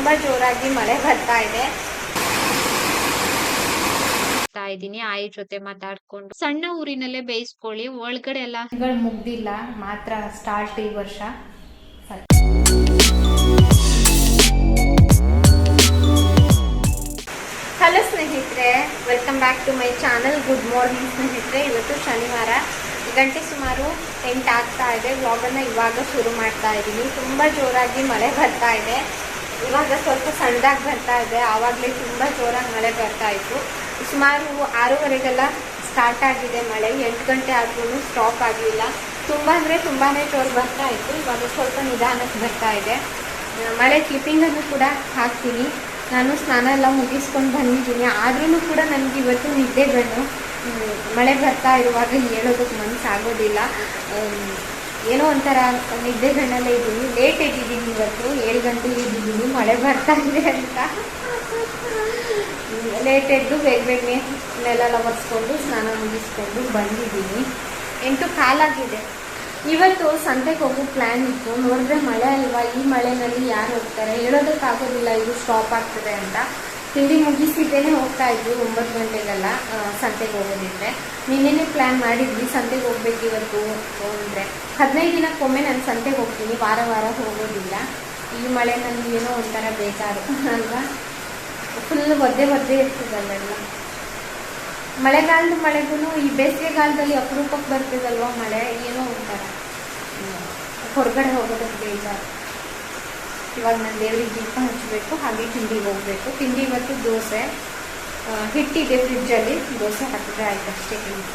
ತುಂಬಾ ಜೋರಾಗಿ ಮಳೆ ಬರ್ತಾ ಇದೆ. ಇದ್ದೀನಿ ಆಯಿ ಜೊತೆ ಮಾತಾಡ್ಕೊಂಡು. ಸಣ್ಣ ಊರಿನಲ್ಲೇ ಬೇಯಿಸ್ಕೊಳ್ಳಿ ಒಳಗಡೆ ಎಲ್ಲ ಮುಗ್ದಿಲ್ಲ ಮಾತ್ರ ಸ್ಟಾರ್ಟ್ ಈ ವರ್ಷ. ಹಲೋ ಸ್ನೇಹಿತರೆ welcome back to my channel good morning ಸ್ನೇಹಿತರೆ. ಇವತ್ತು ಶನಿವಾರ ಗಂಟೆ ಸುಮಾರು ಎಂಟು ಆಗ್ತಾ ಇದೆ. ವ್ಲಾಗನ್ನು ಇವಾಗ ಶುರು ಮಾಡ್ತಾ ಇದ್ದೀನಿ. ತುಂಬ ಜೋರಾಗಿ ಮಳೆ ಬರ್ತಾ ಇದೆ. ಇವಾಗ ಸ್ವಲ್ಪ ಸಣ್ಣದಾಗಿ ಬರ್ತಾ ಇದೆ. ಆವಾಗಲೇ ತುಂಬ ಜೋರಾಗಿ ಮಳೆ ಬರ್ತಾ ಇತ್ತು. ಸುಮಾರು ಆರೂವರೆಗೆಲ್ಲ ಸ್ಟಾರ್ಟ್ ಆಗಿದೆ ಮಳೆ. ಎಂಟು ಗಂಟೆ ಆದ್ರೂ ಸ್ಟಾಪ್ ಆಗಲಿಲ್ಲ. ತುಂಬ ಅಂದರೆ ತುಂಬಾ ಜೋರು ಬರ್ತಾ ಇತ್ತು. ಇವಾಗ ಸ್ವಲ್ಪ ನಿಧಾನಕ್ಕೆ ಬರ್ತಾ ಇದೆ. ಮಳೆ ಕ್ಲಿಪ್ಪಿಂಗನ್ನು ಕೂಡ ಹಾಕ್ತೀನಿ. ನಾನು ಸ್ನಾನ ಎಲ್ಲ ಮುಗಿಸ್ಕೊಂಡು ಬಂದಿದ್ದೀನಿ. ಆದ್ರೂ ಕೂಡ ನನಗೆ ಇವತ್ತು ನಿದ್ದೆ ಮಳೆ ಬರ್ತಾ ಇರುವಾಗ ಹೇಳೋದಕ್ಕೆ ಮನಸ್ಸಾಗೋದಿಲ್ಲ ಏನೋ ಒಂಥರ ನಿದ್ದೆಗಳನ್ನೆಲ್ಲ ಇದ್ದೀನಿ. ಲೇಟ್ ಎದ್ದಿದ್ದೀನಿ ಇವತ್ತು. ಏಳು ಗಂಟೆಗೆ ಇದ್ದಿದ್ದೀನಿ ಮಳೆ ಬರ್ತಾ ಇದೆ ಅಂತ. ಲೇಟ್ ಎದ್ದು ಬೇಗ ಬೇಗನೆ ನೆಲೆಲ್ಲ ಒರೆಸ್ಕೊಂಡು ಸ್ನಾನ ಮುಗಿಸ್ಕೊಂಡು ಬಂದಿದ್ದೀನಿ. ಎಂಟು ಕಾಲಾಗಿದೆ. ಇವತ್ತು ಸಂತೆಗೆ ಹೋಗೋ ಪ್ಲ್ಯಾನ್ ಇತ್ತು. ನೋಡಿದ್ರೆ ಮಳೆ ಅಲ್ವಾ? ಈ ಮಳೆನಲ್ಲಿ ಯಾರು ಹೋಗ್ತಾರೆ? ಹೇಳೋದಕ್ಕಾಗೋದಿಲ್ಲ. ಇದು ಸ್ಟಾಪ್ ಆಗ್ತದೆ ಅಂತ. ತಿಂಡಿ ಮುಗಿಸಿದ್ದೇನೆ, ಹೋಗ್ತಾ ಇದ್ವಿ ಒಂಬತ್ತು ಗಂಟೆಗೆಲ್ಲ ಸಂತೆಗೆ ಹೋಗೋದಿದ್ರೆ. ನಿನ್ನೆನೇ ಪ್ಲ್ಯಾನ್ ಮಾಡಿದ್ವಿ, ಸಂತೆಗೆ ಹೋಗ್ಬೇಕು ಇವತ್ತು ಅಂದರೆ. ಹದಿನೈದು ದಿನಕ್ಕೊಮ್ಮೆ ನಾನು ಸಂತೆಗೆ ಹೋಗ್ತೀನಿ, ವಾರ ವಾರ ಹೋಗೋದಿಲ್ಲ. ಈ ಮಳೆನಲ್ಲಿ ಏನೋ ಒಂಥರ ಬೇಜಾರು, ಅಲ್ವಾ? ಫುಲ್ ಒದ್ದೆ ಒದ್ದೆ ಇರ್ತದಲ್ಲೆಲ್ಲ. ಮಳೆಗಾಲದ ಮಳೆಗೂ ಈ ಬೇಸಿಗೆಗಾಲದಲ್ಲಿ ಅಪರೂಪಕ್ಕೆ ಬರ್ತದಲ್ವ ಮಳೆ? ಏನೋ ಒಂಥರ. ಹೊರಗಡೆ ಹೋಗೋದಕ್ಕೆ ಬೇಜಾರು. ಇವಾಗ ನಾನು ದೇವ್ರಿಗೆ ದೀಪ ಹಚ್ಚಬೇಕು, ಹಾಗೆ ತಿಂಡಿಗೆ ಹೋಗಬೇಕು. ತಿಂಡಿ ಇವತ್ತು ದೋಸೆ. ಹಿಟ್ಟಿಗೆ ಫ್ರಿಜ್ಜಲ್ಲಿ ದೋಸೆ ಹಾಕಿದ್ರೆ ಆಯ್ತು ಅಷ್ಟೇ ಕೆಲಸ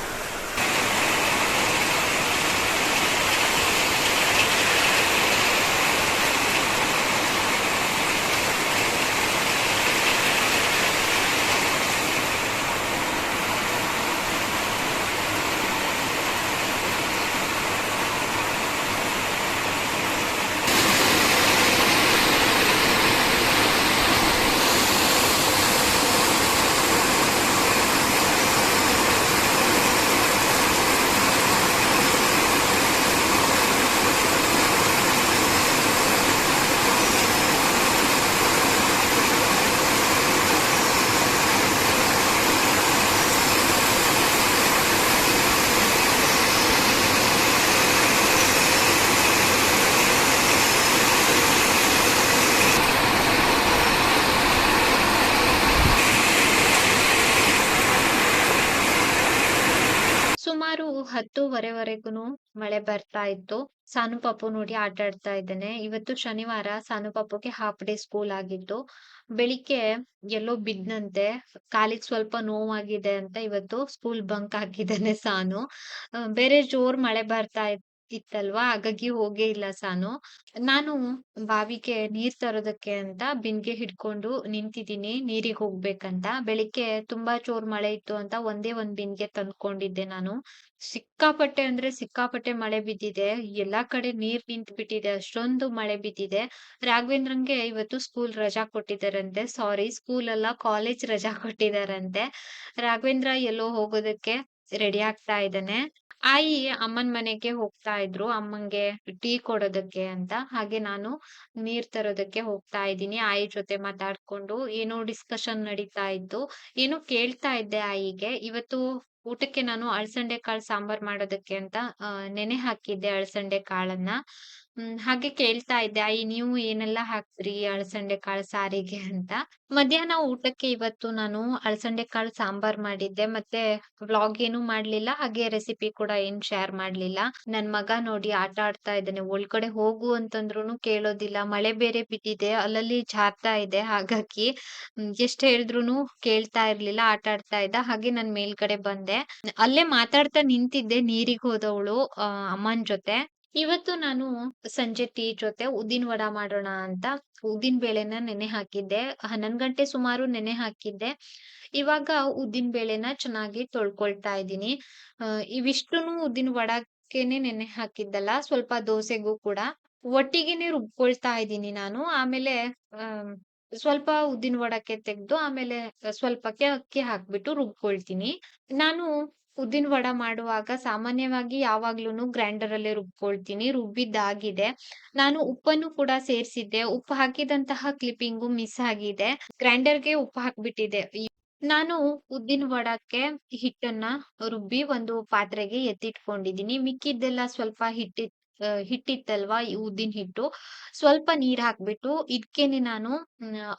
ಸುಮಾರು ಹತ್ತೂವರೆವರೆಗೂ ಮಳೆ ಬರ್ತಾ ಇತ್ತು. ಸಾನು ಪಾಪು ನೋಡಿ ಆಟ ಆಡ್ತಾ ಇದ್ದೇನೆ. ಇವತ್ತು ಶನಿವಾರ ಸಾನು ಪಾಪುಗೆ ಹಾಫ್ ಡೇ ಸ್ಕೂಲ್ ಆಗಿತ್ತು. ಬೆಳಿಗ್ಗೆ ಎಲ್ಲೋ ಬಿದ್ದಂತೆ ಕಾಲಿಗೆ ಸ್ವಲ್ಪ ನೋವಾಗಿದೆ ಅಂತ ಇವತ್ತು ಸ್ಕೂಲ್ ಬಂಕ್ ಹಾಕಿದ್ದಾನೆ ಸಾನು. ಬೇರೆ ಜೋರ್ ಮಳೆ ಬರ್ತಾ ಇತ್- ಇತ್ತಲ್ವಾ? ಹಾಗಾಗಿ ಹೋಗೇ ಇಲ್ಲ ಸಾನು. ನಾನು ಬಾವಿಗೆ ನೀರ್ ತರೋದಕ್ಕೆ ಅಂತ ಬಿನ್ಗೆ ಹಿಡ್ಕೊಂಡು ನಿಂತಿದ್ದೀನಿ, ನೀರಿಗೆ ಹೋಗ್ಬೇಕಂತ. ಬೆಳಿಗ್ಗೆ ತುಂಬಾ ಜೋರ್ ಮಳೆ ಇತ್ತು ಅಂತ ಒಂದೇ ಒಂದ್ ಬಿನ್ಗೆ ತಂದ್ಕೊಂಡಿದ್ದೆ ನಾನು. ಸಿಕ್ಕಾಪಟ್ಟೆ ಅಂದ್ರೆ ಸಿಕ್ಕಾಪಟ್ಟೆ ಮಳೆ ಬಿದ್ದಿದೆ. ಎಲ್ಲಾ ಕಡೆ ನೀರ್ ನಿಂತ್ ಬಿಟ್ಟಿದೆ, ಅಷ್ಟೊಂದು ಮಳೆ ಬಿದ್ದಿದೆ. ರಾಘವೇಂದ್ರಂಗೆ ಇವತ್ತು ಸ್ಕೂಲ್ ರಜಾ ಕೊಟ್ಟಿದಾರಂತೆ ಸಾರಿ, ಸ್ಕೂಲ್ ಅಲ್ಲ, ಕಾಲೇಜ್ ರಜಾ ಕೊಟ್ಟಿದಾರಂತೆ ರಾಘವೇಂದ್ರ ಎಲ್ಲೋ ಹೋಗೋದಕ್ಕೆ ರೆಡಿ ಆಗ್ತಾ ಇದ್ದಾನೆ. ಆಯಿ ಅಮ್ಮನ್ ಮನೆಗೆ ಹೋಗ್ತಾ ಇದ್ರು. ಅಮ್ಮಂಗೆ ಟೀ ಕೊಡೋದಕ್ಕೆ ಅಂತ. ಹಾಗೆ ನಾನು ನೀರ್ ತರೋದಕ್ಕೆ ಹೋಗ್ತಾ ಇದ್ದೀನಿ. ಆಯಿ ಜೊತೆ ಮಾತಾಡ್ಕೊಂಡು ಏನೋ ಡಿಸ್ಕಷನ್ ನಡೀತಾ ಇತ್ತು. ಏನೋ ಕೇಳ್ತಾ ಇದ್ದೆ ಆಯಿಗೆ. ಇವತ್ತು ಊಟಕ್ಕೆ ನಾನು ಅಳಸಂಡೆ ಕಾಳು ಸಾಂಬಾರ್ ಮಾಡೋದಕ್ಕೆ ಅಂತ ನೆನೆ ಹಾಕಿದ್ದೆ ಅಳಸಂಡೆ ಕಾಳನ್ನ. ಹ್ಮ್, ಹಾಗೆ ಕೇಳ್ತಾ ಇದ್ದೆ. ಐ ನೀವು ಏನೆಲ್ಲಾ ಹಾಕ್ತೀರಿ ಅಳಸಂಡೆ ಕಾಳು ಸಾರಿಗೆ ಅಂತ? ಮಧ್ಯಾಹ್ನ ಊಟಕ್ಕೆ ಇವತ್ತು ನಾನು ಅಳಸಂಡೆ ಕಾಳು ಸಾಂಬಾರ್ ಮಾಡಿದ್ದೆ. ಮತ್ತೆ ವ್ಲಾಗ್ ಏನು ಮಾಡ್ಲಿಲ್ಲ. ಹಾಗೆ ರೆಸಿಪಿ ಕೂಡ ಏನ್ ಶೇರ್ ಮಾಡ್ಲಿಲ್ಲ. ನನ್ ಮಗ ನೋಡಿ ಆಟ ಆಡ್ತಾ ಇದ್ದಾನೆ. ಒಳಗಡೆ ಹೋಗು ಅಂತಂದ್ರೂನು ಕೇಳೋದಿಲ್ಲ. ಮಳೆ ಬೇರೆ ಬಿದ್ದಿದೆ. ಅಲ್ಲಲ್ಲಿ ಜಾರ್ತಾ ಇದೆ. ಹಾಗಾಗಿ ಎಷ್ಟ್ ಹೇಳಿದ್ರು ಕೇಳ್ತಾ ಇರ್ಲಿಲ್ಲ. ಆಟ ಆಡ್ತಾ ಇದ್ದ. ಹಾಗೆ ನಾನ್ ಮೇಲ್ಗಡೆ ಬಂದೆ. ಅಲ್ಲೇ ಮಾತಾಡ್ತಾ ನಿಂತಿದ್ದೆ ನೀರಿಗ್ ಹೋದವಳು ಅಹ್ ಅಮ್ಮನ್ ಜೊತೆ. ಇವತ್ತು ನಾನು ಸಂಜೆ ಟೀ ಜೊತೆ ಉದ್ದಿನ ವಡ ಮಾಡೋಣ ಅಂತ ಉದ್ದಿನ ಬೇಳೆನ ನೆನೆ ಹಾಕಿದ್ದೆ. ಹನ್ನೊಂದ್ ಗಂಟೆ ಸುಮಾರು ನೆನೆ ಹಾಕಿದ್ದೆ. ಇವಾಗ ಉದ್ದಿನ ಬೇಳೆನ ಚೆನ್ನಾಗಿ ತೊಳ್ಕೊಳ್ತಾ ಇದ್ದೀನಿ. ಇವಿಷ್ಟುನು ಉದ್ದಿನ ವಡಕ್ಕೆನೆ ನೆನೆ ಹಾಕಿದ್ದಲ್ಲ ಸ್ವಲ್ಪ ದೋಸೆಗೂ ಕೂಡ. ಒಟ್ಟಿಗೆನೆ ರುಬ್ಕೊಳ್ತಾ ಇದ್ದೀನಿ ನಾನು. ಆಮೇಲೆ ಆಮ್, ಸ್ವಲ್ಪ ಉದ್ದಿನ ವಡಕ್ಕೆ ತೆಗೆದು ಆಮೇಲೆ ಸ್ವಲ್ಪಕ್ಕೆ ಅಕ್ಕಿ ಹಾಕ್ಬಿಟ್ಟು ರುಬ್ಕೊಳ್ತೀನಿ. ನಾನು ಉದ್ದಿನ ವಡ ಮಾಡುವಾಗ ಸಾಮಾನ್ಯವಾಗಿ ಯಾವಾಗ್ಲೂನು ಗ್ರೈಂಡರ್ ಅಲ್ಲೇ ರುಬ್ಕೊಳ್ತೀನಿ, ರುಬ್ಬಿದ್ದಾಗಿದೆ. ನಾನು ಉಪ್ಪನ್ನು ಕೂಡ ಸೇರಿಸಿದ್ದೆ. ಉಪ್ಪು ಹಾಕಿದಂತಹ ಕ್ಲಿಪ್ಪಿಂಗು ಮಿಸ್ ಆಗಿದೆ. ಗ್ರೈಂಡರ್ಗೆ ಉಪ್ಪು ಹಾಕ್ಬಿಟ್ಟಿದೆ. ನಾನು ಉದ್ದಿನ ವಡಕ್ಕೆ ಹಿಟ್ಟನ್ನ ರುಬ್ಬಿ ಒಂದು ಪಾತ್ರೆಗೆ ಎತ್ತಿಟ್ಕೊಂಡಿದೀನಿ ಮಿಕ್ಕಿದ್ದೆಲ್ಲ ಸ್ವಲ್ಪ ಹಿಟ್ಟಿ ಹಿಟ್ಟಿತ್ತಲ್ವಾ, ಈ ಉದ್ದಿನ ಹಿಟ್ಟು. ಸ್ವಲ್ಪ ನೀರ್ ಹಾಕ್ಬಿಟ್ಟು ಇದಕ್ಕೇನೆ ನಾನು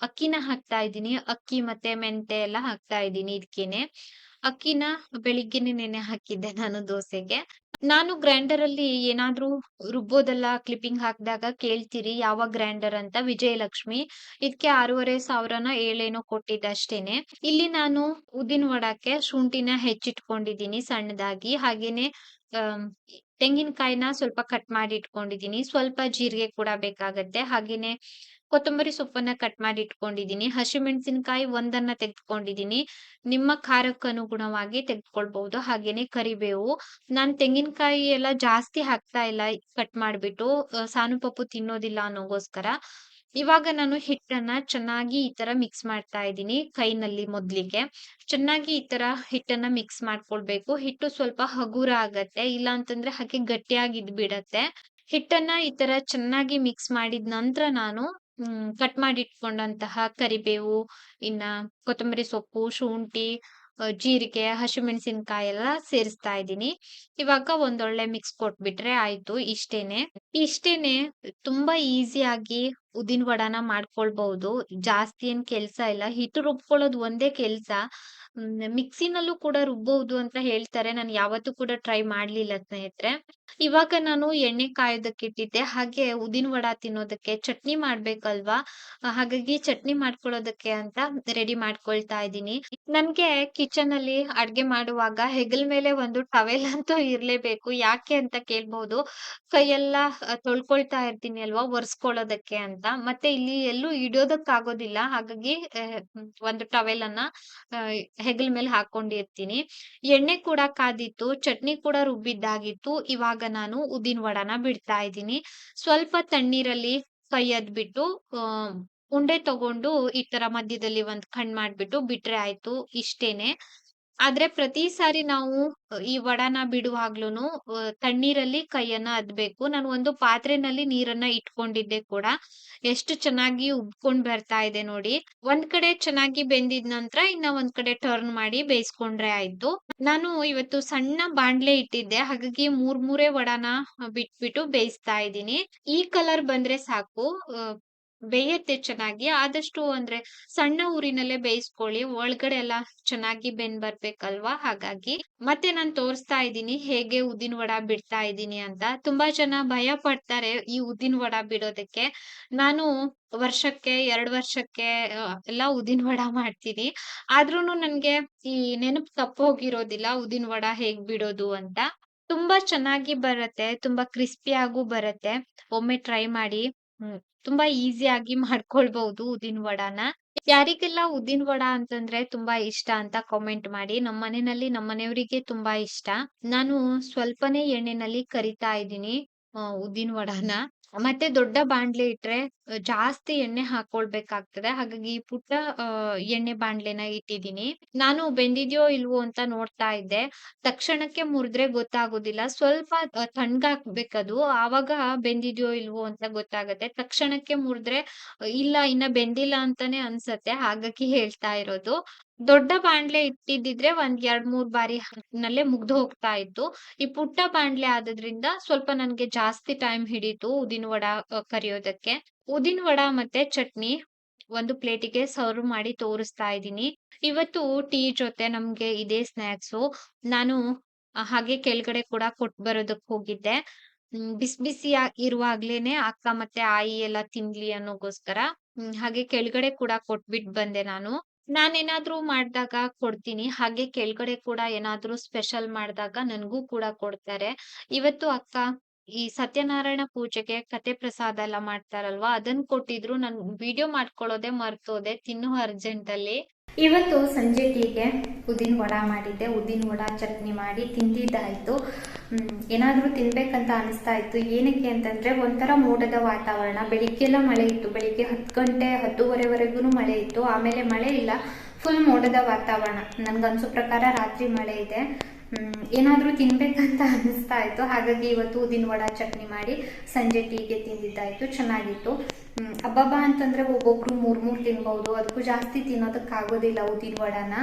ಅಕ್ಕಿನ ಹಾಕ್ತಾ ಇದ್ದೀನಿ. ಅಕ್ಕಿ ಮತ್ತೆ ಮೆಂತೆ ಎಲ್ಲ ಹಾಕ್ತಾ ಇದ್ದೀನಿ ಇದಕ್ಕೇನೆ ಅಕ್ಕಿನ ಬೆಳಿಗ್ಗೆನೆ ನೆನೆ ಹಾಕಿದ್ದೆ ನಾನು ದೋಸೆಗೆ. ನಾನು ಗ್ರೈಂಡರ್ ಅಲ್ಲಿ ಏನಾದ್ರೂ ರುಬ್ಬೋದೆಲ್ಲ ಕ್ಲಿಪ್ಪಿಂಗ್ ಹಾಕಿದಾಗ ಕೇಳ್ತೀರಿ ಯಾವ ಗ್ರೈಂಡರ್ ಅಂತ? ವಿಜಯಲಕ್ಷ್ಮಿ. ಇದಕ್ಕೆ ಆರೂವರೆ ಸಾವಿರನ ಏಳೇನೋ ಕೊಟ್ಟಿದ್ದಷ್ಟೇನೆ. ಇಲ್ಲಿ ನಾನು ಉದ್ದಿನ ವಡಕ್ಕೆ ಶುಂಠಿನ ಹೆಚ್ಚಿಟ್ಕೊಂಡಿದ್ದೀನಿ ಸಣ್ಣದಾಗಿ. ಹಾಗೇನೆ ತೆಂಗಿನಕಾಯಿನ ಸ್ವಲ್ಪ ಕಟ್ ಮಾಡಿ ಇಟ್ಕೊಂಡಿದ್ದೀನಿ ಸ್ವಲ್ಪ ಜೀರಿಗೆ ಕೂಡ ಬೇಕಾಗತ್ತೆ. ಹಾಗೇನೆ ಕೊತ್ತಂಬರಿ ಸೊಪ್ಪನ್ನ ಕಟ್ ಮಾಡಿ ಇಟ್ಕೊಂಡಿದ್ದೀನಿ. ಹಸಿಮೆಣಸಿನಕಾಯಿ ಒಂದನ್ನ ತೆಗೆದುಕೊಂಡಿದ್ದೀನಿ. ನಿಮ್ಮ ಖಾರಕ್ಕನುಗುಣವಾಗಿ ತೆಗೆದುಕೊಳ್ಬಹುದು. ಹಾಗೇನೆ ಕರಿಬೇವು. ನಾನ್ ತೆಂಗಿನಕಾಯಿ ಎಲ್ಲ ಜಾಸ್ತಿ ಹಾಕ್ತಾ ಇಲ್ಲ. ಕಟ್ ಮಾಡ್ಬಿಟ್ಟು ಸಾನು ಪಪ್ಪು ತಿನ್ನೋದಿಲ್ಲ ಅನ್ನೋಗೋಸ್ಕರ. ಇವಾಗ ನಾನು ಹಿಟ್ಟನ್ನ ಚೆನ್ನಾಗಿ ಈ ತರ ಮಿಕ್ಸ್ ಮಾಡ್ತಾ ಇದ್ದೀನಿ ಕೈನಲ್ಲಿ ಮೊದ್ಲಿಗೆ. ಚೆನ್ನಾಗಿ ಈ ತರ ಹಿಟ್ಟನ್ನ ಮಿಕ್ಸ್ ಮಾಡ್ಕೊಳ್ಬೇಕು. ಹಿಟ್ಟು ಸ್ವಲ್ಪ ಹಗುರ ಆಗತ್ತೆ. ಇಲ್ಲ ಅಂತಂದ್ರೆ ಹಾಗೆ ಗಟ್ಟಿಯಾಗಿ ಇದ್ಬಿಡತ್ತೆ ಹಿಟ್ಟನ್ನ ಈ ತರ ಚೆನ್ನಾಗಿ ಮಿಕ್ಸ್ ಮಾಡಿದ ನಂತರ ನಾನು ಹ್ಮ್, ಕಟ್ ಮಾಡಿ ಇಟ್ಕೊಂಡಂತಹ ಕರಿಬೇವು, ಇನ್ನ ಕೊತ್ತಂಬರಿ ಸೊಪ್ಪು, ಶುಂಠಿ ಜೀರಿಗೆ, ಹಸಿಮೆಣಸಿನ್ಕಾಯಿ ಎಲ್ಲ ಸೇರಿಸ್ತಾ ಇದ್ದೀನಿ. ಇವಾಗ ಒಂದೊಳ್ಳೆ ಮಿಕ್ಸ್ ಕೊಟ್ಬಿಟ್ರೆ ಆಯ್ತು ಇಷ್ಟೇನೆ. ಇಷ್ಟೇನೆ ತುಂಬಾ ಈಸಿಯಾಗಿ ಉದ್ದಿನ ವಡಾನ ಮಾಡ್ಕೊಳ್ಬಹುದು. ಜಾಸ್ತಿ ಏನ್ ಕೆಲ್ಸ ಇಲ್ಲ. ಹಿಟ್ಟು ರುಬ್ಕೊಳ್ಳೋದು ಒಂದೇ ಕೆಲ್ಸ. ಮಿಕ್ಸಿನಲ್ಲೂ ಕೂಡ ರುಬ್ಬಹುದು ಅಂತ ಹೇಳ್ತಾರೆ. ನಾನು ಯಾವತ್ತೂ ಕೂಡ ಟ್ರೈ ಮಾಡ್ಲಿಲ್ಲ ಸ್ನೇಹಿತರೆ. ಇವಾಗ ನಾನು ಎಣ್ಣೆ ಕಾಯೋದಕ್ಕೆ ಇಟ್ಟಿದ್ದೆ, ಹಾಗೆ ಉದಿನ ವಡ ತಿನ್ನೋದಕ್ಕೆ ಚಟ್ನಿ ಮಾಡ್ಬೇಕಲ್ವಾ? ಹಾಗಾಗಿ ಚಟ್ನಿ ಮಾಡ್ಕೊಳ್ಳೋದಕ್ಕೆ ಅಂತ ರೆಡಿ ಮಾಡ್ಕೊಳ್ತಾ ಇದ್ದೀನಿ. ನನ್ಗೆ ಕಿಚನ್ ಅಲ್ಲಿ ಅಡ್ಗೆ ಮಾಡುವಾಗ ಹೆಗಲ್ ಮೇಲೆ ಒಂದು ಟವೆಲ್ ಅಂತೂ ಇರ್ಲೇಬೇಕು. ಯಾಕೆ ಅಂತ ಕೇಳ್ಬಹುದು ಕೈಯೆಲ್ಲ ತೊಳ್ಕೊಳ್ತಾ ಇರ್ತೀನಿ ಅಲ್ವಾ ಒರೆಸ್ಕೊಳ್ಳೋದಕ್ಕೆ ಅಂತ. ಮತ್ತೆ ಇಲ್ಲಿ ಎಲ್ಲೂ ಇಡೋದಕ್ ಆಗೋದಿಲ್ಲ ಹಾಗಾಗಿ ಒಂದು ಟವೆಲ್ ಅನ್ನ ಹೆಗಲ್ ಮೇಲೆ ಹಾಕೊಂಡಿರ್ತೀನಿ ಎಣ್ಣೆ ಕೂಡ ಕಾದಿತ್ತು, ಚಟ್ನಿ ಕೂಡ ರುಬ್ಬಿದ್ದಾಗಿತ್ತು. ಇವಾಗ ನಾನು ಉದ್ದಿನ ವಡಾನ ಬಿಡ್ತಾ ಇದ್ದೀನಿ. ಸ್ವಲ್ಪ ತಣ್ಣೀರಲ್ಲಿ ಕೈ ಬಿಟ್ಟು ಉಂಡೆ ತಗೊಂಡು ಈ ತರ ಮಧ್ಯದಲ್ಲಿ ಒಂದ್ ಕಣ್ ಮಾಡ್ಬಿಟ್ಟು ಬಿಟ್ರೆ ಆಯ್ತು ಇಷ್ಟೇನೆ. ಆದ್ರೆ ಪ್ರತಿ ಸಾರಿ ನಾವು ಈ ವಡಾನ ಬಿಡುವಾಗ್ಲೂನು ಅಹ್, ತಣ್ಣೀರಲ್ಲಿ ಕೈಯನ್ನ ಅದ್ಬೇಕು ನಾನು ಒಂದು ಪಾತ್ರೆನಲ್ಲಿ ನೀರನ್ನ ಇಟ್ಕೊಂಡಿದ್ದೆ ಕೂಡ. ಎಷ್ಟು ಚೆನ್ನಾಗಿ ಉಬ್ಕೊಂಡ್ ಬರ್ತಾ ಇದೆ ನೋಡಿ. ಒಂದ್ ಕಡೆ ಚೆನ್ನಾಗಿ ಬೆಂದಿದ ನಂತರ ಇನ್ನ ಒಂದ್ ಕಡೆ ಟರ್ನ್ ಮಾಡಿ ಬೇಯಿಸ್ಕೊಂಡ್ರೆ ಆಯ್ತು. ನಾನು ಇವತ್ತು ಸಣ್ಣ ಬಾಂಡ್ಲೆ ಇಟ್ಟಿದ್ದೆ. ಹಾಗಾಗಿ ಮೂರ್ ಮೂರೇ ವಡಾನ ಬಿಟ್ಬಿಟ್ಟು ಬೇಯಿಸ್ತಾ ಇದ್ದೀನಿ. ಈ ಕಲರ್ ಬಂದ್ರೆ ಸಾಕು. ಬೇಯತ್ತೆ ಚೆನ್ನಾಗಿ. ಆದಷ್ಟು ಅಂದ್ರೆ ಸಣ್ಣ ಊರಿನಲ್ಲೇ ಬೇಯಿಸ್ಕೊಳ್ಳಿ. ಒಳಗಡೆ ಎಲ್ಲ ಚೆನ್ನಾಗಿ ಬೆನ್ ಬರ್ಬೇಕಲ್ವಾ? ಹಾಗಾಗಿ. ಮತ್ತೆ ನಾನ್ ತೋರಿಸ್ತಾ ಇದ್ದೀನಿ. ಹೇಗೆ ಉದ್ದಿನ ವಡ ಬಿಡ್ತಾ ಇದ್ದೀನಿ ಅಂತ. ತುಂಬಾ ಜನ ಭಯ ಪಡ್ತಾರೆ ಈ ಉದ್ದಿನ ವಡ ಬಿಡೋದಕ್ಕೆ. ನಾನು ವರ್ಷಕ್ಕೆ, ಎರಡ್ ವರ್ಷಕ್ಕೆ ಎಲ್ಲ ಉದ್ದಿನ ವಡ ಮಾಡ್ತೀನಿ. ಆದ್ರೂನು ನನ್ಗೆ ಈ ನೆನಪು ತಪ್ಪೋಗಿರೋದಿಲ್ಲ ಉದ್ದಿನ ವಡ ಹೇಗ್ ಬಿಡೋದು ಅಂತ. ತುಂಬಾ ಚೆನ್ನಾಗಿ ಬರತ್ತೆ. ತುಂಬಾ ಕ್ರಿಸ್ಪಿಯಾಗೂ ಬರತ್ತೆ. ಒಮ್ಮೆ ಟ್ರೈ ಮಾಡಿ. ತುಂಬಾ ಈಸಿಯಾಗಿ ಮಾಡ್ಕೊಳ್ಬಹುದು ಉದ್ದಿನ ವಡಾನ. ಯಾರಿಗೆಲ್ಲ ಉದ್ದಿನ ವಡ ಅಂತಂದ್ರೆ ತುಂಬಾ ಇಷ್ಟ ಅಂತ ಕಾಮೆಂಟ್ ಮಾಡಿ. ನಮ್ಮ ಮನೆಯಲ್ಲಿ ನಮ್ಮ ಮನೆಯವರಿಗೆ ತುಂಬಾ ಇಷ್ಟ. ನಾನು ಸ್ವಲ್ಪನೇ ಎಣ್ಣೆನಲ್ಲಿ ಕರಿತಾ ಇದ್ದೀನಿ ಉದ್ದಿನ ವಡಾನ. ಮತ್ತೆ ದೊಡ್ಡ ಬಾಂಡ್ಲೆ ಇಟ್ರೆ ಜಾಸ್ತಿ ಎಣ್ಣೆ ಹಾಕೊಳ್ಬೇಕಾಗ್ತದೆ. ಹಾಗಾಗಿ ಈ ಪುಟ್ಟ ಎಣ್ಣೆ ಬಾಂಡ್ಲೆನ ಇಟ್ಟಿದ್ದೀನಿ. ನಾನು ಬೆಂದಿದ್ಯೋ ಇಲ್ವೋ ಅಂತ ನೋಡ್ತಾ ಇದ್ದೆ. ತಕ್ಷಣಕ್ಕೆ ಮುರಿದ್ರೆ ಗೊತ್ತಾಗೋದಿಲ್ಲ. ಸ್ವಲ್ಪ ತಣ್ಗಾಕ್ಬೇಕದು ಆವಾಗ ಬೆಂದಿದ್ಯೋ ಇಲ್ವೋ ಅಂತ ಗೊತ್ತಾಗತ್ತೆ. ತಕ್ಷಣಕ್ಕೆ ಮುರಿದ್ರೆ ಇಲ್ಲ, ಇನ್ನ ಬೆಂದಿಲ್ಲ ಅಂತಾನೆ ಅನ್ಸತ್ತೆ. ಹಾಗಾಗಿ ಹೇಳ್ತಾ ಇರೋದು. ದೊಡ್ಡ ಬಾಂಡ್ಲೆ ಇಟ್ಟಿದ್ದಿದ್ರೆ ಒಂದ್ ಎರಡ್ ಮೂರ್ ಬಾರಿ ನಲ್ಲೇ ಮುಗ್ದು ಹೋಗ್ತಾ ಇತ್ತು. ಈ ಪುಟ್ಟ ಬಾಂಡ್ಲೆ ಆದದ್ರಿಂದ ಸ್ವಲ್ಪ ನನ್ಗೆ ಜಾಸ್ತಿ ಟೈಮ್ ಹಿಡೀತು ಉದಿನ ವಡ ಕರಿಯೋದಕ್ಕೆ. ಉದಿನ ವಡ ಮತ್ತೆ ಚಟ್ನಿ ಒಂದು ಪ್ಲೇಟಿಗೆ ಸರ್ವ್ ಮಾಡಿ ತೋರಿಸ್ತಾ ಇದ್ದೀನಿ. ಇವತ್ತು ಟೀ ಜೊತೆ ನಮ್ಗೆ ಇದೇ ಸ್ನಾಕ್ಸು. ನಾನು ಹಾಗೆ ಕೆಳಗಡೆ ಕೂಡ ಕೊಟ್ ಬರೋದಕ್ ಹೋಗಿದ್ದೆ. ಬಿಸಿ ಬಿಸಿ ಇರುವಾಗ್ಲೇನೆ ಅಕ್ಕ ಮತ್ತೆ ಆಯಿ ಎಲ್ಲ ತಿನ್ಲಿ ಅನ್ನೋಗೋಸ್ಕರ. ಹಾಗೆ ಕೆಳಗಡೆ ಕೂಡ ಕೊಟ್ಬಿಟ್ ಬಂದೆ ನಾನು. ನಾನೇನಾದ್ರೂ ಮಾಡ್ದಾಗ ಕೊಡ್ತೀನಿ. ಹಾಗೆ ಕೆಳಗಡೆ ಕೂಡ ಏನಾದ್ರೂ ಸ್ಪೆಷಲ್ ಮಾಡ್ದಾಗ ನನ್ಗೂ ಕೂಡ ಕೊಡ್ತಾರೆ. ಇವತ್ತು ಅಕ್ಕ ಈ ಸತ್ಯನಾರಾಯಣ ಪೂಜೆಗೆ ಕತೆ ಪ್ರಸಾದ ಎಲ್ಲ ಮಾಡ್ತಾರಲ್ವಾ? ಅದನ್ ಕೊಟ್ಟಿದ್ರು ನಾನು ವಿಡಿಯೋ ಮಾಡ್ಕೊಳ್ಳೋದೆ ಮರ್ತೋದೆ, ತಿನ್ನು ಅರ್ಜೆಂಟ್ ಅಲ್ಲಿ. ಇವತ್ತು ಸಂಜೆ ಟೀಗೆ ಉದ್ದಿನ ವಡ ಮಾಡಿದ್ದೆ. ಉದ್ದಿನ ವಡ ಚಟ್ನಿ ಮಾಡಿ ತಿಂದಿದ್ದಾಯ್ತು. ಏನಾದರೂ ತಿನ್ಬೇಕಂತ ಅನಿಸ್ತಾ ಇತ್ತು. ಏನಕ್ಕೆ ಅಂತಂದ್ರೆ ಒಂಥರ ಮೋಡದ ವಾತಾವರಣ. ಬೆಳಿಗ್ಗೆಲ್ಲ ಮಳೆ ಇತ್ತು. ಬೆಳಿಗ್ಗೆ ಹತ್ತು ಗಂಟೆ ಹತ್ತುವರೆವರೆಗೂ ಮಳೆ ಇತ್ತು. ಆಮೇಲೆ ಮಳೆ ಇಲ್ಲ. ಫುಲ್ ಮೋಡದ ವಾತಾವರಣ. ನನ್ಗನ್ಸೋ ಪ್ರಕಾರ ರಾತ್ರಿ ಮಳೆ ಇದೆ. ಏನಾದರೂ ತಿನ್ಬೇಕಂತ ಅನಿಸ್ತಾ ಇತ್ತು. ಹಾಗಾಗಿ ಇವತ್ತು ಉದಿನ ವಡ ಚಟ್ನಿ ಮಾಡಿ ಸಂಜೆ ಟೀಗೆ ತಿಂದಿದ್ದಾಯಿತು ಚೆನ್ನಾಗಿತ್ತು. ಹಬ್ಬಬ್ಬ ಅಂತಂದರೆ ಒಬ್ಬೊಬ್ರು ಮೂರು ಮೂರು ತಿನ್ಬೋದು. ಅದಕ್ಕೂ ಜಾಸ್ತಿ ತಿನ್ನೋದಕ್ಕಾಗೋದಿಲ್ಲ ಉದಿನ ವಡನ.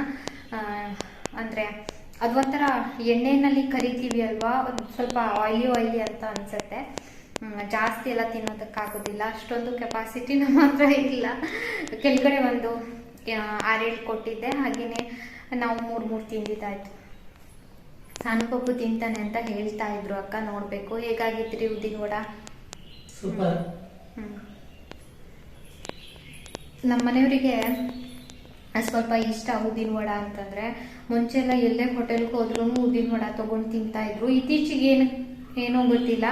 ಅಂದ್ರೆ ಅದು ಒಂಥರ ಎಣ್ಣೆನಲ್ಲಿ ಕರಿತೀವಿ ಅಲ್ವಾ? ಒಂದು ಸ್ವಲ್ಪ ಆಯ್ಲಿ ಆಯಿಲಿ ಅಂತ ಅನ್ಸುತ್ತೆ. ಜಾಸ್ತಿ ಎಲ್ಲ ತಿನ್ನೋದಕ್ಕಾಗೋದಿಲ್ಲ. ಅಷ್ಟೊಂದು ಕೆಪಾಸಿಟಿ ನಮ್ಮ ಹತ್ರ ಇಲ್ಲ. ಕೆಳಗಡೆ ಒಂದು ಆರೇಳು ಕೊಟ್ಟಿದ್ದೆ. ಹಾಗೇನೆ ನಾವು ಮೂರು ಮೂರು ತಿಂದಿದ್ದಾಯ್ತು. ಸಾನುಪಪ್ಪು ತಿಂತಾನೆ ಅಂತ ಹೇಳ್ತಾ ಇದ್ರು ಅಕ್ಕ ನೋಡಬೇಕು. ಹೇಗಾಗಿದ್ರಿ ಉದ್ದಿನ ವಡ? ಸೂಪರ್. ಹ್ಮ್. ನಮ್ಮ ಮನೆಯವರಿಗೆ ಸ್ವಲ್ಪ ಇಷ್ಟ ಉದ್ದಿನ ವಡ ಅಂತಂದ್ರೆ. ಮುಂಚೆ ಎಲ್ಲ ಎಲ್ಲೇ ಹೋಟೆಲ್ಗೆ ಹೋದ್ರೂ ಉದ್ದಿನ ವಡ ತಗೊಂಡು ತಿಂತಾ ಇದ್ರು. ಇತ್ತೀಚೆಗೆ ಏನು ಏನೋ ಗೊತ್ತಿಲ್ಲ.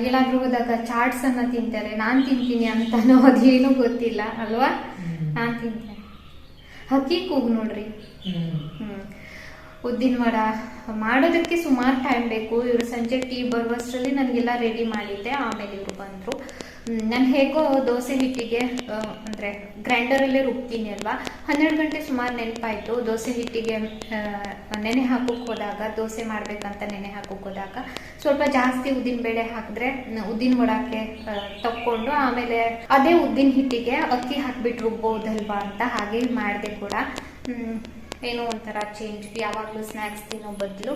ಎಲ್ಲಾದ್ರೂ ಹೋದಾಗ ಚಾಟ್ಸ್ ಅನ್ನ ತಿಂತಾರೆ. ನಾನ್ ತಿಂತೀನಿ ಅಂತಾನೋ ಅದೇನೂ ಗೊತ್ತಿಲ್ಲ ಅಲ್ವಾ? ನಾನ್ ತಿಂತೇನೆ. ಹಕ್ಕಿ ಕೂಗು ನೋಡ್ರಿ. ಹ್ಮ್. ಉದ್ದಿನ ವಡ ಮಾಡೋದಕ್ಕೆ ಸುಮಾರು ಟೈಮ್ ಬೇಕು. ಇವರು ಸಂಜೆ ಟೀ ಬರುವಷ್ಟರಲ್ಲಿ ನನಗೆಲ್ಲ ರೆಡಿ ಮಾಡಿದ್ದೆ. ಆಮೇಲೆ ಇವರು ಬಂದರು. ನಾನು ಹೇಗೋ ದೋಸೆ ಹಿಟ್ಟಿಗೆ ಅಂದರೆ ಗ್ರೈಂಡರಲ್ಲೇ ರುಬ್ತೀನಿ ಅಲ್ವಾ? ಹನ್ನೆರಡು ಗಂಟೆ ಸುಮಾರು ನೆನಪಾಯಿತು. ದೋಸೆ ಹಿಟ್ಟಿಗೆ ನೆನೆ ಹಾಕೋಕ್ಕೆ ಹೋದಾಗ, ದೋಸೆ ಮಾಡಬೇಕಂತ ನೆನೆ ಹಾಕೋಕ್ಕೆ ಹೋದಾಗ, ಸ್ವಲ್ಪ ಜಾಸ್ತಿ ಉದ್ದಿನ ಬೇಳೆ ಹಾಕಿದ್ರೆ ಉದ್ದಿನ ವಡಕ್ಕೆ ತಕ್ಕೊಂಡು ಆಮೇಲೆ ಅದೇ ಉದ್ದಿನ ಹಿಟ್ಟಿಗೆ ಅಕ್ಕಿ ಹಾಕಿಬಿಟ್ಟು ರುಬ್ಬೋದಲ್ವಾ ಅಂತ ಹಾಗೆ ಮಾಡಿದೆ ಕೂಡ. ಏನೋ ಒಂಥರ ಚೇಂಜ್ ಯಾವಾಗಲೂ ಸ್ನ್ಯಾಕ್ಸ್ ತಿನ್ನೋ ಬದಲು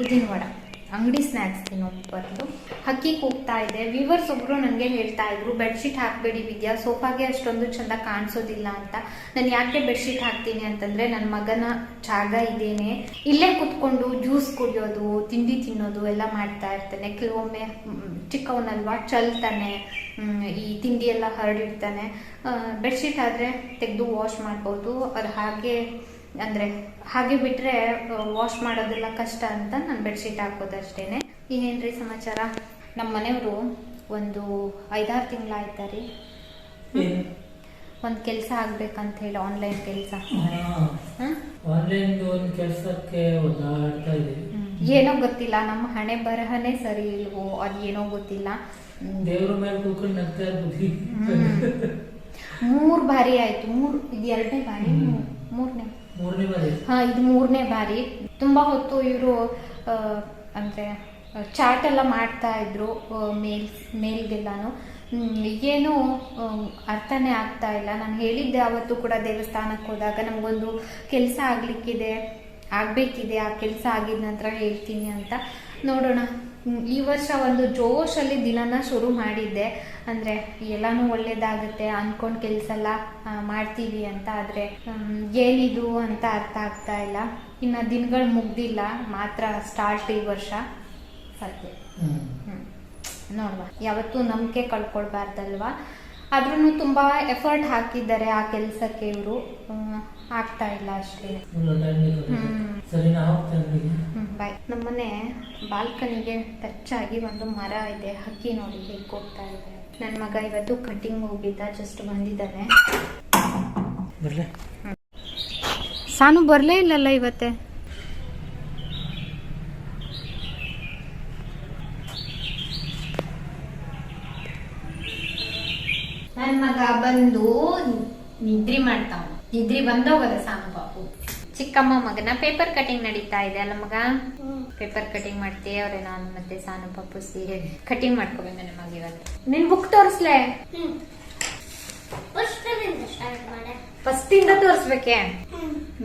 ಉದ್ದಿನ ವಡ. ಅಂಗಡಿ ಸ್ನ್ಯಾಕ್ಸ್ ತಿನ್ನೋ ಬದಲು ಹಕ್ಕಿ ಕೂಗ್ತಾ ಇದೆ. ವಿವರ್ಸ್ ಒಬ್ರು ನನಗೆ ಹೇಳ್ತಾ ಇದ್ರು ಬೆಡ್ಶೀಟ್ ಹಾಕಬೇಡಿ ವಿದ್ಯಾ, ಸೋಫಾಗೆ ಅಷ್ಟೊಂದು ಚಂದ ಕಾಣಿಸೋದಿಲ್ಲ ಅಂತ. ನಾನು ಯಾಕೆ ಬೆಡ್ಶೀಟ್ ಹಾಕ್ತೀನಿ ಅಂತಂದ್ರೆ ನನ್ನ ಮಗನ ಜಾಗ ಇದೇನೆ. ಇಲ್ಲೇ ಕುತ್ಕೊಂಡು ಜ್ಯೂಸ್ ಕುಡಿಯೋದು, ತಿಂಡಿ ತಿನ್ನೋದು ಎಲ್ಲ ಮಾಡ್ತಾ ಇರ್ತಾನೆ. ಕೆಲವೊಮ್ಮೆ ಚಿಕ್ಕವನಲ್ವಾ, ಚಲ್ತಾನೆ. ಈ ತಿಂಡಿ ಎಲ್ಲ ಹರಡಿರ್ತಾನೆ. ಬೆಡ್ಶೀಟ್ ಆದರೆ ತೆಗೆದು ವಾಶ್ ಮಾಡ್ಬೋದು. ಅದು ಹಾಗೆ ಅಂದರೆ ಹಾಗೆ ಬಿಟ್ಟರೆ ವಾಶ್ ಮಾಡೋದೆಲ್ಲ ಕಷ್ಟ ಅಂತ ನಾನು ಬೆಡ್ಶೀಟ್ ಹಾಕೋದಷ್ಟೇನೆ ಇನ್ನೇನ್ರಿ ಸಮಾಚಾರ? ನಮ್ಮ ಮನೆಯವರು ಒಂದು ಐದಾರು ತಿಂಗಳಾಯ್ತಾರಿ ರೀ? ಒಂದು ಕೆಲಸ ಆಗ್ಬೇಕಂತ ಹೇಳಿ ಆನ್ಲೈನ್ ಕೆಲಸ. ಹಾಂ. ಆನ್ಲೈನ್ ಒಂದು ಕೆಲಸಕ್ಕೆ ಇದ್ದೀವಿ. ಏನೋ ಗೊತ್ತಿಲ್ಲ ನಮ್ಮ ಹಣೆ ಬರಹನೇ ಸರಿ ಇಲ್ವೋ ಅದು ಏನೋ ಗೊತ್ತಿಲ್ಲ. ದೇವ್ರ ಮೇಲೆ ಕೂತ್ಕೊಂಡು ನಗ್ತಾ ಇರ್ಬೋದು. ಮೂರು ಬಾರಿ ಆಯ್ತು ಮೂರು ಇದು ಎರಡನೇ ಬಾರಿ? ಮೂರ್ನೇ. ಹಾ, ಇದು ಮೂರನೇ ಬಾರಿ. ತುಂಬಾ ಹೊತ್ತು ಇವರು ಅಂದ್ರೆ ಚಾಟ್ ಎಲ್ಲ ಮಾಡ್ತಾ ಇದ್ರು ಮೇಲ್ ಮೇಲ್ಗೆಲ್ಲಾನು. ಏನು ಅರ್ಥನೇ ಆಗ್ತಾ ಇಲ್ಲ. ನಾನು ಹೇಳಿದ್ದೆ ಅವತ್ತು ಕೂಡ ದೇವಸ್ಥಾನಕ್ಕೆ ಹೋದಾಗ, ನಮಗೊಂದು ಕೆಲಸ ಆಗ್ಲಿಕ್ಕಿದೆ, ಆಗ್ಬೇಕಿದೆ, ಆ ಕೆಲಸ ಆಗಿದ ನಂತರ ಹೇಳ್ತೀನಿ ಅಂತ. ನೋಡೋಣ. ಈ ವರ್ಷ ಒಂದು ಜೋಶಲ್ಲಿ ದಿನನ ಶುರು ಮಾಡಿದ್ದೆ. ಅಂದ್ರೆ ಎಲ್ಲಾನು ಒಳ್ಳೇದಾಗುತ್ತೆ ಅಂದ್ಕೊಂಡು ಕೆಲಸ ಎಲ್ಲ ಮಾಡ್ತೀವಿ ಅಂತ ಆದರೆ ಏನಿದು ಅಂತ ಅರ್ಥ ಆಗ್ತಾ ಇಲ್ಲ. ಇನ್ನ ದಿನಗಳು ಮುಗ್ದಿಲ್ಲ ಮಾತ್ರ ಸ್ಟಾರ್ಟ್ ಈ ವರ್ಷ. ಸದ್ಯ. ನೋಡುವ ಯಾವತ್ತೂ ನಂಬಿಕೆ ಕಳ್ಕೊಳ್ಬಾರ್ದಲ್ವಾ? ಆದ್ರೂ ತುಂಬಾ ಎಫರ್ಟ್ ಹಾಕಿದ್ದಾರೆ ಆ ಕೆಲಸಕ್ಕೆ ಇವರು. ಆಗ್ತಾ ಇಲ್ಲ ಅಷ್ಟೇ. ಸರಿ ಬಾಯ್ ನಮ್ಮನೆ ಬಾಲ್ಕನಿಗೆ ಟಚ್ ಆಗಿ ಒಂದು ಮರ ಇದೆ. ಹಕ್ಕಿ ನೋಡಿ ಹೇಗೆ ಹೋಗ್ತಾ ಇದೆ. ನನ್ನ ಮಗ ಇವತ್ತು ಕಟಿಂಗ್ ಹೋಗಿದ್ದ ಜಸ್ಟ್ ಬಂದಿದ್ದಾನೆ. ಸಾನು ಬರಲೇ ಇಲ್ಲಲ್ಲ ಇವತ್ತೆ? ನನ್ನ ಮಗ ಬಂದು ನಿದ್ರಿ ಮಾಡ್ತಾವ ನಿದ್ರಿ ಬಂದೋಗದ ಸಾನು ಪಾಪು. ಚಿಕ್ಕಮ್ಮ ಮಗನ ಪೇಪರ್ ಕಟಿಂಗ್ ನಡೀತಾ ಇದೆ ಅಲ್ಲ ಮಗ? ಪೇಪರ್ ಕಟಿಂಗ್ ಮಾಡ್ತೀಯ ಅವ್ರೆ ನಾನು ಮತ್ತೆ ಸಾನು ಪಾಪು ಸೀರೆ ಕಟಿಂಗ್ ಮಾಡ್ಕೋಬೇಕು ನನ್ನ ಮಗ ಇವಾಗ ನಿನ್ ಬುಕ್ ತೋರಿಸ್ಲೆ? ಫಸ್ಟ್ ಇಂದ ತೋರಿಸ್ಬೇಕೆ?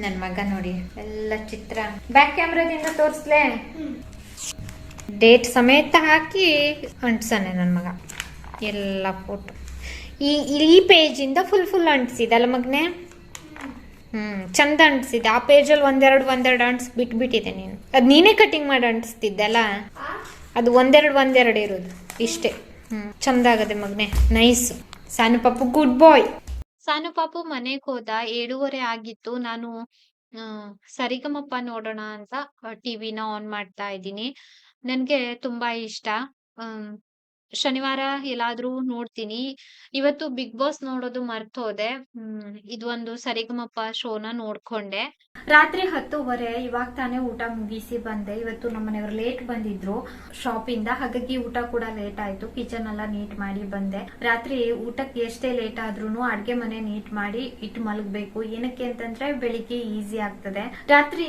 ನನ್ ಮಗ ನೋಡಿ ಎಲ್ಲ ಚಿತ್ರ. ಬ್ಯಾಕ್ ಕ್ಯಾಮ್ರಾದಿಂದ ತೋರಿಸ್ಲೆ? ಡೇಟ್ ಸಮೇತ ಹಾಕಿ ಅಂಟ್ಸಾನೆ ನನ್ನ ಮಗ ಎಲ್ಲ ಫೋಟೋ ಈ ಈ ಪೇಜಿಂದ ಫುಲ್ ಫುಲ್ ಅಂಟಿಸಿದಲ್ಲ ಮಗನೆ? ಹ್ಮ್, ಚಂದ ಅಂಟಿಸಿದೆ ಆ ಪೇಜಲ್ಲಿ ಒಂದೆರಡು ಒಂದೆರಡು ಅಂಟಿಸ್ ಬಿಟ್ಬಿಟ್ಟಿದೆ ನೀನು. ಅದು ನೀನೇ ಕಟಿಂಗ್ ಮಾಡಿ ಅಂಟಿಸ್ತಿದ್ದಲ್ಲ? ಅದು ಒಂದೆರಡು ಒಂದೆರಡು ಇರೋದು. ಇಷ್ಟೇ. ಹ್ಮ್, ಚಂದ ಆಗದೆ ಮಗನೆ. ನೈಸ್ ಸಾನು ಪಾಪು ಗುಡ್ ಬಾಯ್ ಸಾನು ಪಾಪು ಮನೆಗೆ ಹೋದ, ಏಳುವರೆ ಆಗಿತ್ತು. ನಾನು ಸರಿಗಮಪ್ಪ ಸರಿಗಮಪ ನೋಡೋಣ ಅಂತ ಟಿವಿನ ಆನ್ ಮಾಡ್ತಾ ಇದ್ದೀನಿ. ನನ್ಗೆ ತುಂಬಾ ಇಷ್ಟ. ಶನಿವಾರ ಎಲ್ಲಾದ್ರೂ ನೋಡ್ತೀನಿ. ಇವತ್ತು ಬಿಗ್ ಬಾಸ್ ನೋಡೋದು ಮರ್ತೋದೆ. ಹ್ಮ್ ಇದೊಂದು ಒಂದು ಸರಿಗಮಪ ಶೋನ ನೋಡ್ಕೊಂಡೆ. ರಾತ್ರಿ ಹತ್ತುವರೆ, ಇವಾಗ ತಾನೇ ಊಟ ಮುಗಿಸಿ ಬಂದೆ. ಇವತ್ತು ನಮ್ಮ ಮನೆಯವರು ಲೇಟ್ ಬಂದಿದ್ರು ಶಾಪ್ ಇಂದ ಹಾಗಾಗಿ ಊಟ ಕೂಡ ಲೇಟ್ ಆಯ್ತು. ಕಿಚನ್ ಎಲ್ಲ ನೀಟ್ ಮಾಡಿ ಬಂದೆ. ರಾತ್ರಿ ಊಟಕ್ಕೆ ಎಷ್ಟೇ ಲೇಟ್ ಆದ್ರೂ ಅಡ್ಗೆ ಮನೆ ನೀಟ್ ಮಾಡಿ ಇಟ್ಟು ಮಲಗಬೇಕು. ಏನಕ್ಕೆ ಅಂತಂದ್ರೆ ಬೆಳಿಗ್ಗೆ ಈಸಿ ಆಗ್ತದೆ. ರಾತ್ರಿ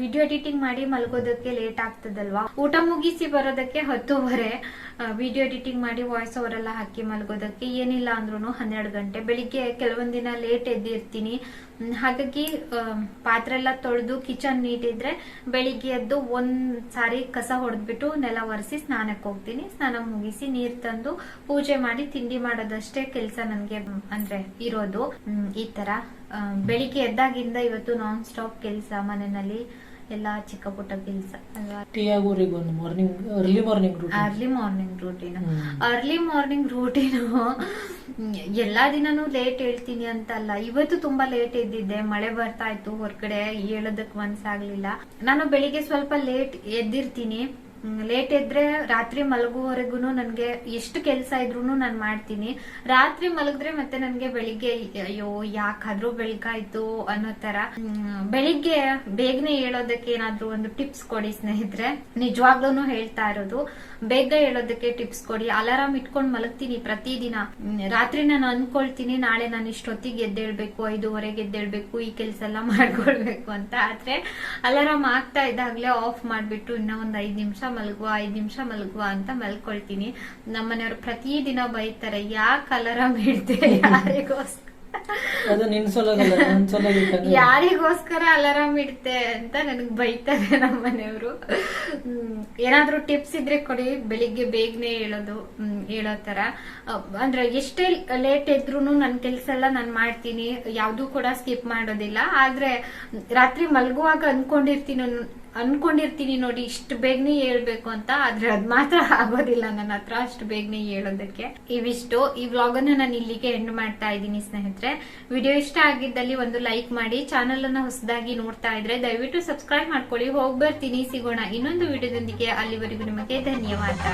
ವಿಡಿಯೋ ಎಡಿಟಿಂಗ್ ಮಾಡಿ ಮಲ್ಗೋದಕ್ಕೆ ಲೇಟ್ ಆಗ್ತದಲ್ವಾ? ಊಟ ಮುಗಿಸಿ ಬರೋದಕ್ಕೆ ಹತ್ತುವರೆ. ವಿಡಿಯೋ ಎಡಿಟಿಂಗ್ ಮಾಡಿ ವಾಯ್ಸ್ ಓವರ್ ಎಲ್ಲ ಹಾಕಿ ಮಲ್ಗೋದಕ್ಕೆ ಏನಿಲ್ಲ ಅಂದ್ರೂ ಹನ್ನೆರಡು ಗಂಟೆ. ಬೆಳಿಗ್ಗೆ ಕೆಲವೊಂದಿನ ದಿನ ಲೇಟ್ ಎದ್ದಿರ್ತೀನಿ. ಹಾಗಾಗಿ ಪಾತ್ರೆ ಎಲ್ಲ ತೊಳೆದು ಕಿಚನ್ ನೀಟ್ ಇದ್ರೆ ಬೆಳಿಗ್ಗೆ ಎದ್ದು ಒಂದ್ ಸಾರಿ ಕಸ ಹೊಡೆದ್ಬಿಟ್ಟು ನೆಲ ಒರೆಸಿ ಸ್ನಾನಕ್ಕೆ ಹೋಗ್ತೀನಿ. ಸ್ನಾನ ಮುಗಿಸಿ ನೀರ್ ತಂದು ಪೂಜೆ ಮಾಡಿ ತಿಂಡಿ ಮಾಡೋದಷ್ಟೇ ಕೆಲಸ ನನ್ಗೆ ಅಂದ್ರೆ ಇರೋದು. ಈ ತರ ಬೆಳಿಗ್ಗೆ ಎದ್ದಾಗಿಂದ ಇವತ್ತು ನಾನ್ ಸ್ಟಾಪ್ ಕೆಲಸ ಮನೆಯಲ್ಲಿ ಎಲ್ಲಾ ಚಿಕ್ಕ ಪುಟ್ಟ ಕೆಲಸ ಅಲ್ವಾ ಟೀ ಒಂದು morning early morning routine early morning routine early morning routine ಎಲ್ಲಾ ದಿನಾನು ಲೇಟ್ ಹೇಳ್ತೀನಿ ಅಂತಲ್ಲ. ಇವತ್ತು ತುಂಬಾ ಲೇಟ್ ಎದ್ದಿದ್ದೆ. ಮಳೆ ಬರ್ತಾ ಇತ್ತು. ಹೊರಗಡೆ ಹೇಳೋದಕ್ ಮನ್ಸಾಗ್ಲಿಲ್ಲ ನಾನು ಬೆಳಿಗ್ಗೆ ಸ್ವಲ್ಪ ಲೇಟ್ ಎದ್ದಿರ್ತೀನಿ. ಲೇಟ್ ಇದ್ರೆ ರಾತ್ರಿ ಮಲಗುವವರೆಗೂ ನನ್ಗೆ ಎಷ್ಟು ಕೆಲಸ ಇದ್ರು ನಾನು ಮಾಡ್ತೀನಿ. ರಾತ್ರಿ ಮಲಗಿದ್ರೆ ಮತ್ತೆ ನನ್ಗೆ ಬೆಳಿಗ್ಗೆ ಅಯ್ಯೋ, ಯಾಕಾದ್ರೂ ಬೆಳಗಾಯ್ತು ಅನ್ನೋ ತರ. ಬೆಳಿಗ್ಗೆ ಬೇಗನೆ ಹೇಳೋದಕ್ಕೆ ಏನಾದ್ರೂ ಒಂದು ಟಿಪ್ಸ್ ಕೊಡಿ ಸ್ನೇಹಿತರೆ. ನಿಜವಾಗ್ಲೂ ಹೇಳ್ತಾ ಇರೋದು, ಬೇಗ ಹೇಳೋದಕ್ಕೆ ಟಿಪ್ಸ್ ಕೊಡಿ. ಅಲಾರಾಮ್ ಇಟ್ಕೊಂಡ್ ಮಲಗ್ತೀನಿ ಪ್ರತಿದಿನ. ರಾತ್ರಿ ನಾನು ಅನ್ಕೊಳ್ತೀನಿ, ನಾಳೆ ನಾನು ಇಷ್ಟೊತ್ತಿಗೆ ಎದ್ದೇಳ್ಬೇಕು, ಐದೂವರೆಗೆ ಎದ್ದೇಳ್ಬೇಕು, ಈ ಕೆಲಸ ಎಲ್ಲ ಮಾಡ್ಕೊಳ್ಬೇಕು ಅಂತ. ಆದ್ರೆ ಅಲಾರಾಮ್ ಆಗ್ತಾ ಇದ್ದಾಗ್ಲೇ ಆಫ್ ಮಾಡ್ಬಿಟ್ಟು ಇನ್ನ ಒಂದ್ ಐದ್ ನಿಮಿಷ ಮಲಗುವ ಐದ್ ನಿಮಿಷ ಮಲಗುವ ಅಂತ ಮಲ್ಕೊಳ್ತೀನಿ. ನಮ್ಮನೆಯವ್ರು ಪ್ರತಿದಿನ ಬೈತಾರೆ ಯಾಕೆ ಕಲರ ಇಡ್ತೆ ಯಾರಿಗೋಸ್ಕರ. ಅದು ನಿನ್ ಸಲಗಲ್ಲ, ನನ್ ಯಾರಿಗೋಸ್ಕರ ಅಲಾರಾಮ್ ಇಡ್ತೆ ಅಂತ ನನಗ್ ಬೈತಾರೆ ನಮ್ಮ ಮನೆಯವರು. ಏನಾದ್ರೂ ಟಿಪ್ಸ್ ಇದ್ರೆ ಕೊಡಿ, ಬೆಳಿಗ್ಗೆ ಬೇಗನೆ ಹೇಳೋದು ಹೇಳೋ ತರ ಅಂದ್ರೆ ಎಷ್ಟೇ ಲೇಟ್ ಇದ್ರು ನನ್ ಕೆಲ್ಸ ಎಲ್ಲ ನಾನ್ ಮಾಡ್ತೀನಿ, ಯಾವ್ದು ಕೂಡ ಸ್ಕಿಪ್ ಮಾಡೋದಿಲ್ಲ. ಆದ್ರೆ, ರಾತ್ರಿ ಮಲ್ಗುವಾಗ ಅನ್ಕೊಂಡಿರ್ತೀನಿ ಅನ್ಕೊಂಡಿರ್ತೀನಿ ನೋಡಿ, ಇಷ್ಟು ಬೇಗನೆ ಹೇಳ್ಬೇಕು ಅಂತ, ಆದ್ರೆ ಅದ್ ಮಾತ್ರ ಆಗೋದಿಲ್ಲ ನನ್ನ ಹತ್ರ ಅಷ್ಟು ಬೇಗನೆ ಹೇಳೋದಕ್ಕೆ. ಇವಿಷ್ಟು. ಈ ವ್ಲಾಗ್ ಅನ್ನ ನಾನು ಇಲ್ಲಿಗೆ ಎಂಡ್ ಮಾಡ್ತಾ ಇದ್ದೀನಿ ಸ್ನೇಹಿತರೆ. ವಿಡಿಯೋ ಇಷ್ಟ ಆಗಿದ್ದಲ್ಲಿ ಒಂದು ಲೈಕ್ ಮಾಡಿ ಚಾನಲ್ ಅನ್ನ ಹೊಸದಾಗಿ ನೋಡ್ತಾ ಇದ್ರೆ ದಯವಿಟ್ಟು ಸಬ್ಸ್ಕ್ರೈಬ್ ಮಾಡ್ಕೊಳ್ಳಿ. ಹೋಗಿ ಬರ್ತೀನಿ ಸಿಗೋಣ ಇನ್ನೊಂದು ವಿಡಿಯೋದೊಂದಿಗೆ. ಅಲ್ಲಿವರೆಗೂ ನಿಮಗೆ ಧನ್ಯವಾದ.